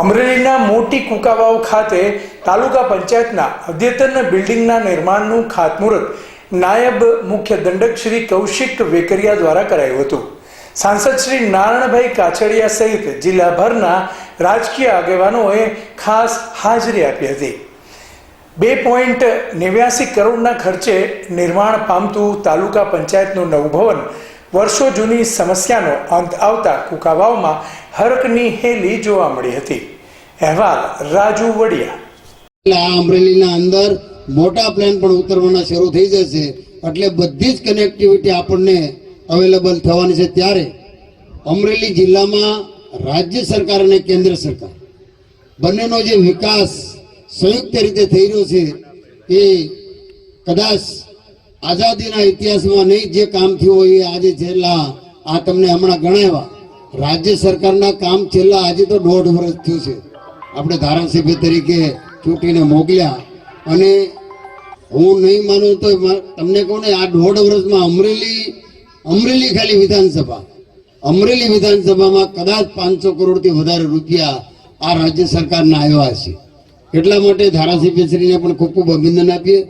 અમરેલીના મોટી કુકાવાવ ખાતે તાલુકા પંચાયતના અદ્યતન બિલ્ડિંગના નિર્માણનું ખાતમુહૂર્ત નાયબ મુખ્ય દંડક શ્રી કૌશિક વેકરિયા દ્વારા કરાયું હતું. સાંસદ શ્રી નારાયણભાઈ કાછડિયા સહિત જિલ્લાભરના રાજકીય આગેવાનોએ ખાસ હાજરી આપી હતી. બે પોઈન્ટ નેવ્યાસી કરોડના ખર્ચે નિર્માણ પામતું તાલુકા પંચાયતનું નવું ભવન વર્ષો જૂની સમસ્યાનો અંત આવતા કુકાવાવમાં હરકની હેલી જોવા મળી હતી. અહેવાલ રાજુ વડિયા. આ અમરેલીના અંદર મોટા પ્લાન પણ ઉતરવાના શરૂ થઈ જશે. એટલે બધી જ કનેક્ટિવિટી આપણને અવેલેબલ થવાની છે ત્યારે અમરેલી જિલ્લામાં રાજ્ય સરકાર અને કેન્દ્ર સરકાર બંનેનો જે વિકાસ સંયુક્ત રીતે થઈ રહ્યો છે એ કદાચ આઝાદીના ઇતિહાસમાં નહીં જે કામ થયું હોય એ આજે છેલ્લા આ તમને હમણાં ગણાવ્યા. રાજ્ય સરકારના કામ છેલ્લા આજે તો દોઢ વર્ષ થયું છે. આપણે ધારાસભ્ય તરીકે ચૂંટીને મોકલ્યા અને હું નહીં માનું તો તમને કહું ને, આ દોઢ વર્ષમાં અમરેલી અમરેલી ખાલી વિધાનસભા. અમરેલી વિધાનસભામાં કદાચ પાંચસો કરોડથી વધારે રૂપિયા આ રાજ્ય સરકારના આવ્યા છે. એટલા માટે ધારાસભ્યશ્રીને પણ ખૂબ ખૂબ અભિનંદન આપીએ.